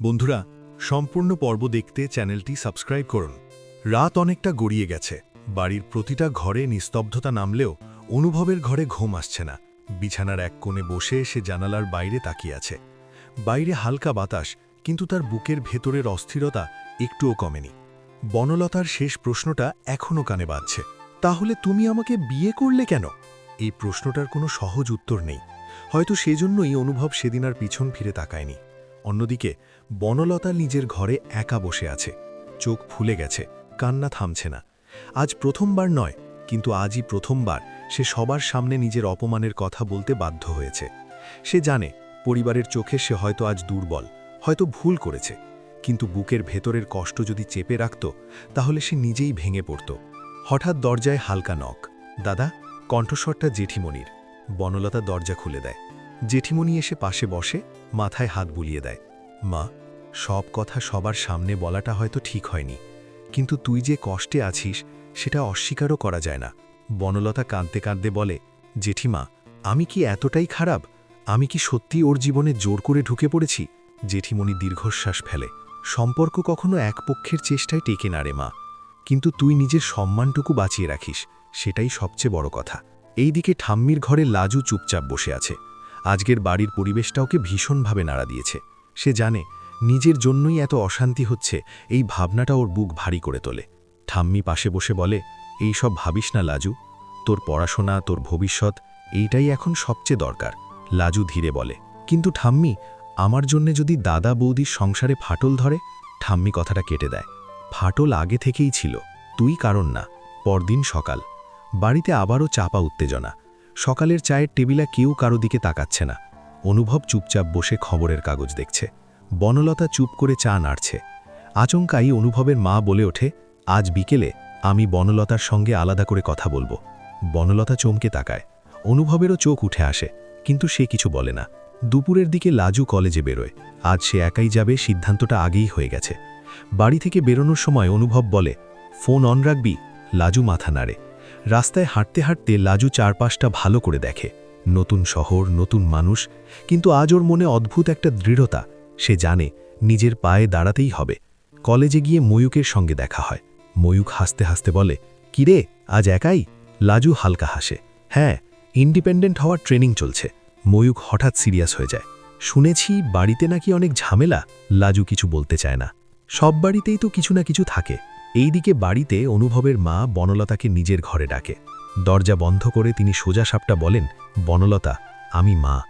বন্ধুরা, সম্পূর্ণ পর্ব দেখতে চ্যানেলটি সাবস্ক্রাইব করুন। রাত অনেকটা গড়িয়ে গেছে। বাড়ির প্রতিটা ঘরে নিস্তব্ধতা নামলেও অনুভবের ঘরে ঘুম আসছে না। বিছানার এক কোণে বসে সে জানালার বাইরে তাকিয়ে আছে। বাইরে হালকা বাতাস, কিন্তু তার বুকের ভেতরের অস্থিরতা একটুও কমেনি। বনলতার শেষ প্রশ্নটা এখনও কানে বাজছে, তাহলে তুমি আমাকে বিয়ে করলে কেন? এই প্রশ্নটার কোনো সহজ উত্তর নেই। হয়তো সেজন্যই অনুভব সেদিন আর পিছন ফিরে তাকায়নি। অন্যদিকে, বনলতা নিজের ঘরে একা বসে আছে। চোখ ফুলে গেছে, কান্না থামছে না। আজ প্রথমবার নয়, কিন্তু আজই প্রথমবার সে সবার সামনে নিজের অপমানের কথা বলতে বাধ্য হয়েছে। সে জানে, পরিবারের চোখে সে হয়তো আজ দুর্বল, হয়তো ভুল করেছে। কিন্তু বুকের ভেতরের কষ্ট যদি চেপে রাখত, তাহলে সে নিজেই ভেঙে পড়ত। হঠাৎ দরজায় হালকা নখ। দাদা, কণ্ঠস্বরটা জেঠিমণির। বনলতা দরজা খুলে দেয়। জেঠিমণি এসে পাশে বসে মাথায় হাত বুলিয়ে দেয়, মা, সব কথা সবার সামনে বলাটা হয়তো ঠিক হয়নি, কিন্তু তুই যে কষ্টে আছিস সেটা অস্বীকারও করা যায় না। বনলতা কাঁদতে কাঁদতে বলে, জেঠিমা, আমি কি এতটাই খারাপ? আমি কি সত্যি ওর জীবনে জোর করে ঢুকে পড়েছি? জেঠিমণি দীর্ঘশ্বাস ফেলে, সম্পর্ক কখনো এক পক্ষের চেষ্টায় টেকে না রে মা, কিন্তু তুই নিজের সম্মানটুকু বাঁচিয়ে রাখিস, সেটাই সবচেয়ে বড় কথা। এইদিকে ঠাম্মির ঘরে লাজু চুপচাপ বসে আছে। আজকের বাড়ির পরিবেশটা ওকে ভীষণভাবে নাড়া দিয়েছে। সে জানে, নিজের জন্যই এত অশান্তি হচ্ছে, এই ভাবনাটা ওর বুক ভারী করে তোলে। ঠাম্মি পাশে বসে বলে, এই সব ভাবিস না, লাজু। তোর পড়াশোনা, তোর ভবিষ্যৎ, এইটাই এখন সবচেয়ে দরকার, লাজু ধীরে বলে। কিন্তু ঠাম্মি, আমার জন্যে যদি দাদা বৌদির সংসারে ফাটল ধরে? ঠাম্মি কথাটা কেটে দেয়। ফাটল আগে থেকেই ছিল, তুই কারণ না, পরদিন সকাল। বাড়িতে আবারও চাপা উত্তেজনা সকালের চায়ের টেবিলা কেউ কারও দিকে তাকাচ্ছে না। অনুভব চুপচাপ বসে খবরের কাগজ দেখছে। বনলতা চুপ করে চা নাড়ছে। আচমকাই অনুভবের মা বলে ওঠে, আজ বিকেলে আমি বনলতার সঙ্গে আলাদা করে কথা বলব। বনলতা চমকে তাকায়। অনুভবেরও চোখ উঠে আসে, কিন্তু সে কিছু বলে না। দুপুরের দিকে লাজু কলেজে বেরোয়। আজ সে একাই যাবে, সিদ্ধান্তটা আগেই হয়ে গেছে। বাড়ি থেকে বেরোনোর সময় অনুভব বলে, ফোন অন রাখবি? লাজু মাথা নাড়ে। রাস্তায় হাঁটতে হাঁটতে লাজু চারপাশটা ভালো করে দেখে। নতুন শহর, নতুন মানুষ, কিন্তু আজ ওর মনে অদ্ভুত একটা দৃঢ়তা। সে জানে নিজের পায়ে দাঁড়াতেই হবে। কলেজে গিয়ে ময়ূকের সঙ্গে দেখা হয়। ময়ূক হাসতে হাসতে বলে, কিরে, আজ একাই? লাজু হালকা হাসে হ্যাঁ ইন্ডিপেন্ডেন্ট হওয়ার ট্রেনিং চলছে। ময়ূক হঠাৎ সিরিয়াস হয়ে যায়। শুনেছি বাড়িতে নাকি অনেক ঝামেলা। লাজু কিছু বলতে চায় না। সব বাড়িতেই তো কিছু না কিছু থাকে। এইদিকে বাড়িতে অনুভবের মা বনলতাকে নিজের ঘরে ডাকে। দরজা বন্ধ করে তিনি সোজা সাপটা বলেন, বনলতা, আমি মা।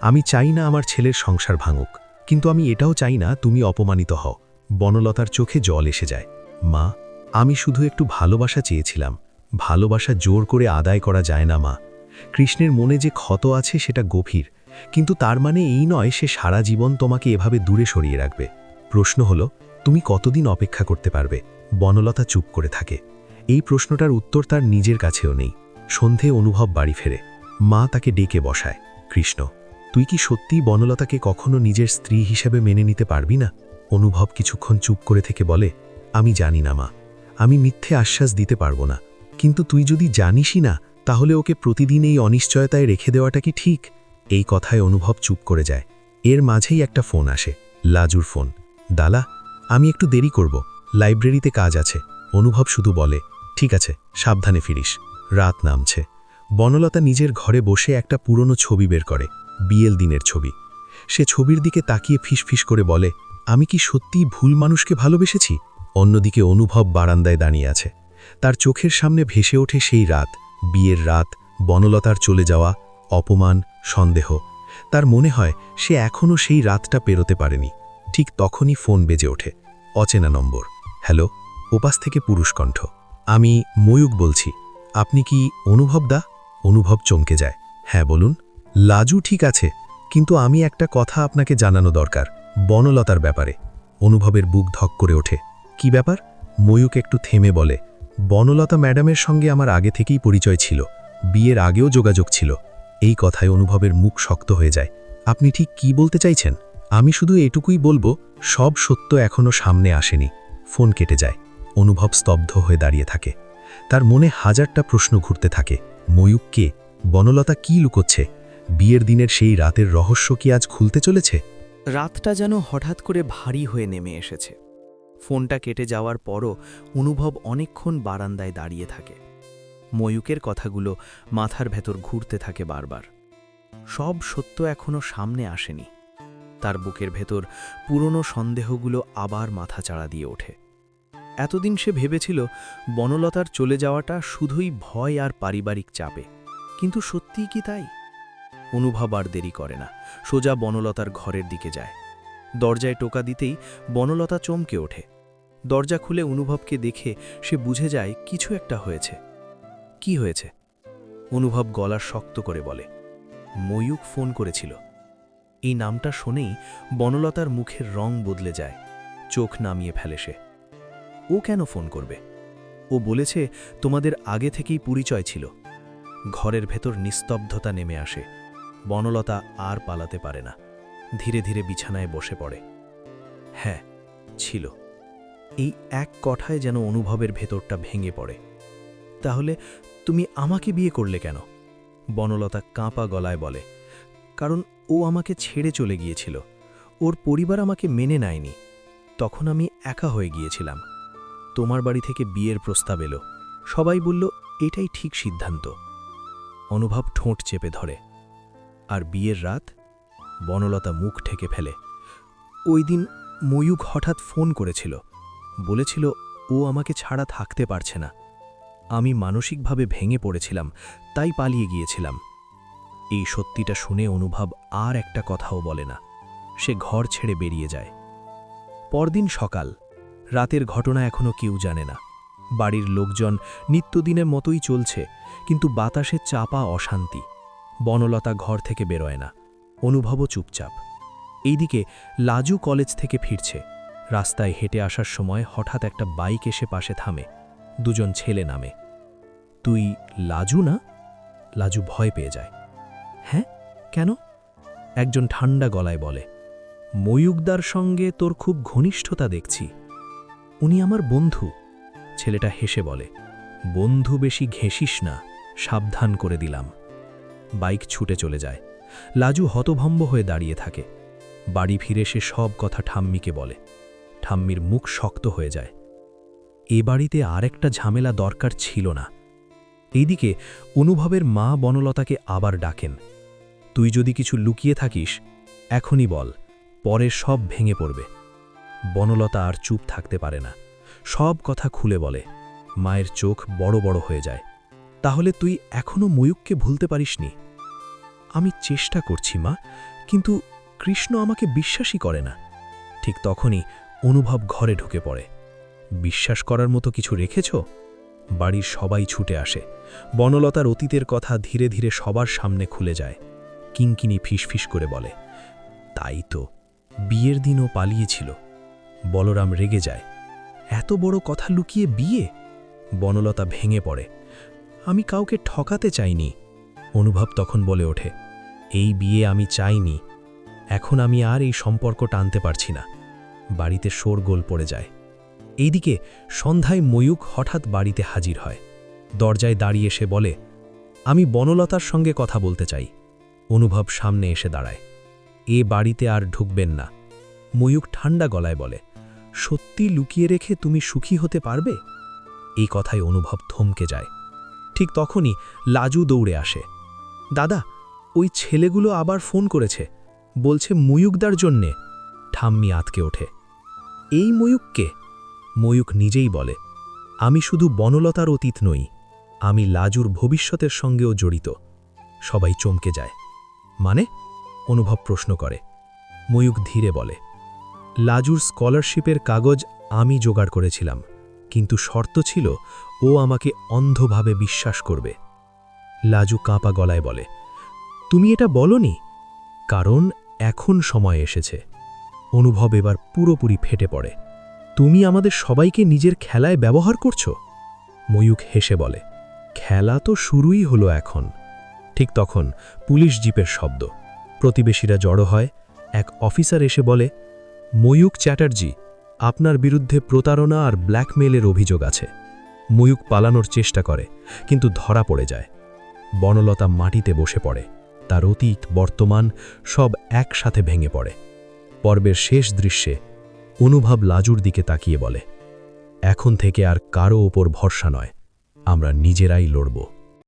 আমি চাই না আমার ছেলের সংসার ভাঙুক। কিন্তু আমি এটাও চাই না তুমি অপমানিত হও বনলতার চোখে জল এসে যায়। মা, আমি শুধু একটু ভালোবাসা চেয়েছিলাম। ভালোবাসা জোর করে আদায় করা যায় না, মা। কৃষ্ণের মনে যে ক্ষত আছে সেটা গভীর। কিন্তু তার মানে এই নয় সে সারা জীবন তোমাকে এভাবে দূরে সরিয়ে রাখবে। প্রশ্ন হলো তুমি কতদিন অপেক্ষা করতে পারবে? বনলতা চুপ করে থাকে। এই প্রশ্নটার উত্তর তার নিজের কাছেও নেই। সন্ধে অনুভব বাড়ি ফেরে। মা তাকে ডেকে বসায়, কৃষ্ণ, তুই কি সত্যিই বনলতাকে কখনো নিজের স্ত্রী হিসেবে মেনে নিতে পারবি না? অনুভব কিছুক্ষণ চুপ করে থেকে বলে, আমি জানি না, মা। আমি মিথ্যে আশ্বাস দিতে পারব না। কিন্তু তুই যদি জানিসই না, তাহলে ওকে প্রতিদিন এই অনিশ্চয়তায় রেখে দেওয়াটা কি ঠিক? এই কথায় অনুভব চুপ করে যায়। এর মাঝেই একটা ফোন আসে, লাজুর ফোন। দালা আমি একটু দেরি করব। লাইব্রেরিতে কাজ আছে। অনুভব শুধু বলে, ঠিক আছে, সাবধানে ফিরিস। রাত নামছে। বনলতা নিজের ঘরে বসে একটা পুরনো ছবি বের করে বিয়েল দিনের ছবি। সে ছবির দিকে তাকিয়ে ফিসফিস করে বলে, আমি কি সত্যিই ভুল মানুষকে ভালোবেসেছি? অন্যদিকে অনুভব বারান্দায় দাঁড়িয়ে আছে। তার চোখের সামনে ভেসে ওঠে সেই রাত, বিয়ের রাত, বনলতার চলে যাওয়া, অপমান, সন্দেহ। তার মনে হয়, সে এখনও সেই রাতটা পেরোতে পারেনি। ঠিক তখনই ফোন বেজে ওঠে। অচেনা নম্বর। হ্যালো ওপাস থেকে পুরুষ কণ্ঠ। আমি ময়ূক বলছি। আপনি কি অনুভব দা? অনুভব চমকে যায়। হ্যাঁ বলুন। লাজু ঠিক আছে, কিন্তু আমি একটা কথা আপনাকে জানানো দরকার, বনলতার ব্যাপারে। অনুভবের বুক ধক করে ওঠে। কি ব্যাপার? ময়ূক একটু থেমে বলে, বনলতা ম্যাডামের সঙ্গে আমার আগে থেকেই পরিচয় ছিল। বিয়ের আগেও যোগাযোগ ছিল। এই কথায় অনুভবের মুখ শক্ত হয়ে যায়। আপনি ঠিক কি বলতে চাইছেন? আমি শুধু এটুকুই বলব, সব সত্য এখনও সামনে আসেনি। ফোন কেটে যায়। অনুভব স্তব্ধ হয়ে দাঁড়িয়ে থাকে। তার মনে হাজারটা প্রশ্ন ঘুরতে থাকে। ময়ূক কে? বনলতা কি লুকোচ্ছে? বিয়ের দিনের সেই রাতের রহস্য কি আজ খুলতে চলেছে? রাতটা যেন হঠাৎ করে ভারী হয়ে নেমে এসেছে। ফোনটা কেটে যাওয়ার পরও অনুভব অনেকক্ষণ বারান্দায় দাঁড়িয়ে থাকে। ময়ূকের কথাগুলো মাথার ভেতর ঘুরতে থাকে বারবার। সব সত্য এখনও সামনে আসেনি। তার বুকের ভেতর পুরনো সন্দেহগুলো আবার মাথা চাড়া দিয়ে ওঠে। এতদিন সে ভেবেছিল বনলতার চলে যাওয়াটা শুধুই ভয় আর পারিবারিক চাপে। কিন্তু সত্যিই কি তাই? অনুভব আর দেরি করে না, সোজা বনলতার ঘরের দিকে যায়। দরজায় টোকা দিতেই বনলতা চমকে ওঠে। দরজা খুলে অনুভবকে দেখে সে বুঝে যায় কিছু একটা হয়েছে। কি হয়েছে? অনুভব গলা শক্ত করে বলে, ময়ূক ফোন করেছিল। এই নামটা শুনেই বনলতার মুখের রং বদলে যায়, চোখ নামিয়ে ফেলে সে। ও কেন ফোন করবে? ও বলেছে তোমাদের আগে থেকেই পরিচয় ছিল। ঘরের ভেতর নিস্তব্ধতা নেমে আসে। বনলতা আর পালাতে পারে না। ধীরে ধীরে বিছানায় বসে পড়ে। হ্যাঁ ছিল। এই এক কথায় যেন অনুভবের ভেতরটা ভেঙে পড়ে। তাহলে তুমি আমাকে বিয়ে করলে কেন? বনলতা কাঁপা গলায় বলে, কারণ ও আমাকে ছেড়ে চলে গিয়েছিল। ওর পরিবার আমাকে মেনে নেয়নি। তখন আমি একা হয়ে গিয়েছিলাম। তোমার বাড়ি থেকে বিয়ের প্রস্তাব এলো। সবাই বলল, এটাই ঠিক সিদ্ধান্ত। অনুভব ঠোঁট চেপে ধরে। আর বিয়ের রাত, বনলতা মুখ ঠেকে ফেলে। ওই দিন ময়ূক হঠাৎ ফোন করেছিল। বলেছিল, ও আমাকে ছাড়া থাকতে পারছে না। আমি মানসিকভাবে ভেঙে পড়েছিলাম, তাই পালিয়ে গিয়েছিলাম। এই সত্যিটা শুনে অনুভব আর একটা কথাও বলে না। সে ঘর ছেড়ে বেরিয়ে যায়। পরদিন সকাল। রাতের ঘটনা এখনও কেউ জানে না। বাড়ির লোকজন নিত্যদিনের মতোই চলছে, কিন্তু বাতাসে চাপা অশান্তি। বনলতা ঘর থেকে বেরোয় না। অনুভবও চুপচাপ। এইদিকে লাজু কলেজ থেকে ফিরছে। রাস্তায় হেঁটে আসার সময় হঠাৎ একটা বাইক এসে পাশে থামে। দুজন ছেলে নামে। তুই লাজু না? লাজু ভয় পেয়ে যায়। হ্যাঁ? কেন? একজন ঠান্ডা গলায় বলে, ময়ূকদার সঙ্গে তোর খুব ঘনিষ্ঠতা দেখছি। উনি আমার বন্ধু। ছেলেটা হেসে বলে, বন্ধু বেশি ঘেঁষিস না, সাবধান করে দিলাম। বাইক ছুটে চলে যায়। লাজু হতভম্ব হয়ে দাঁড়িয়ে থাকে। বাড়ি ফিরে সে সব কথা ঠাম্মিকে বলে। ঠাম্মির মুখ শক্ত হয়ে যায়। এ বাড়িতে আরেকটা ঝামেলা দরকার ছিল না। এইদিকে অনুভবের মা বনলতাকে আবার ডাকেন। তুই যদি কিছু লুকিয়ে থাকিস, এখনই বল, পরে সব ভেঙে পড়বে। বনলতা আর চুপ থাকতে পারে না। সব কথা খুলে বলে, মায়ের চোখ বড় বড় হয়ে যায়। তাহলে তুই এখনও ময়ূককে ভুলতে পারিসনি? আমি চেষ্টা করছি, মা, কিন্তু কৃষ্ণ আমাকে বিশ্বাসই করে না। ঠিক তখনই অনুভব ঘরে ঢুকে পড়ে। বিশ্বাস করার মতো কিছু রেখেছ? বাড়ির সবাই ছুটে আসে। বনলতার অতীতের কথা ধীরে ধীরে সবার সামনে খুলে যায়। কিঙ্কিনি ফিসফিস করে বলে, তাই তো, বিয়ের দিনও পালিয়েছিল। বলরাম রেগে যায়, এত বড় কথা লুকিয়ে বিয়ে? বনলতা ভেঙে পড়ে, আমি কাউকে ঠকাতে চাইনি। অনুভব তখন বলে ওঠে, এই বিয়ে আমি চাইনি, এখন আমি আর এই সম্পর্ক টানতে পারছি না। বাড়িতে শোরগোল পড়ে যায়। এইদিকে সন্ধ্যায় ময়ূক হঠাৎ বাড়িতে হাজির হয়। দরজায় দাঁড়িয়ে সে বলে, আমি বনলতার সঙ্গে কথা বলতে চাই। অনুভব সামনে এসে দাঁড়ায়। এ বাড়িতে আর ঢুকবেন না। ময়ূক ঠান্ডা গলায় বলে, সত্যি লুকিয়ে রেখে তুমি সুখী হতে পারবে? এই কথায় অনুভব থমকে যায়। ঠিক তখনই লাজু দৌড়ে আসে। দাদা, ওই ছেলেগুলো আবার ফোন করেছে। বলছে ময়ূকদার জন্যে। ঠাম্মি আতকে ওঠে। এই ময়ূককে ময়ূক নিজেই বলে, আমি শুধু বনলতার অতীত নই, আমি লাজুর ভবিষ্যতের সঙ্গেও জড়িত। সবাই চমকে যায়। মানে? অনুভব প্রশ্ন করে। ময়ূক ধীরে বলে, লাজুর স্কলারশিপের কাগজ আমি জোগাড় করেছিলাম, কিন্তু শর্ত ছিল ও আমাকে অন্ধভাবে বিশ্বাস করবে। লাজু কাঁপা গলায় বলে, তুমি এটা বলনি? কারণ এখন সময় এসেছে। অনুভব এবার পুরোপুরি ফেটে পড়ে, তুমি আমাদের সবাইকে নিজের খেলায় ব্যবহার করছ? ময়ূক হেসে বলে, খেলা তো শুরুই হলো এখন। ঠিক তখন পুলিশ জিপের শব্দ। প্রতিবেশীরা জড়ো হয়। এক অফিসার এসে বলে, ময়ূক চ্যাটার্জি, আপনার বিরুদ্ধে প্রতারণা আর ব্ল্যাকমেলের অভিযোগ আছে। ময়ূক পালানোর চেষ্টা করে, কিন্তু ধরা পড়ে যায়। বনলতা মাটিতে বসে পড়ে। তার অতীত, বর্তমান সব একসাথে ভেঙে পড়ে। পর্বের শেষ দৃশ্যে অনুভব লাজুর দিকে তাকিয়ে বলে, এখন থেকে আর কারও ওপর ভরসা নয়। আমরা নিজেরাই লড়ব।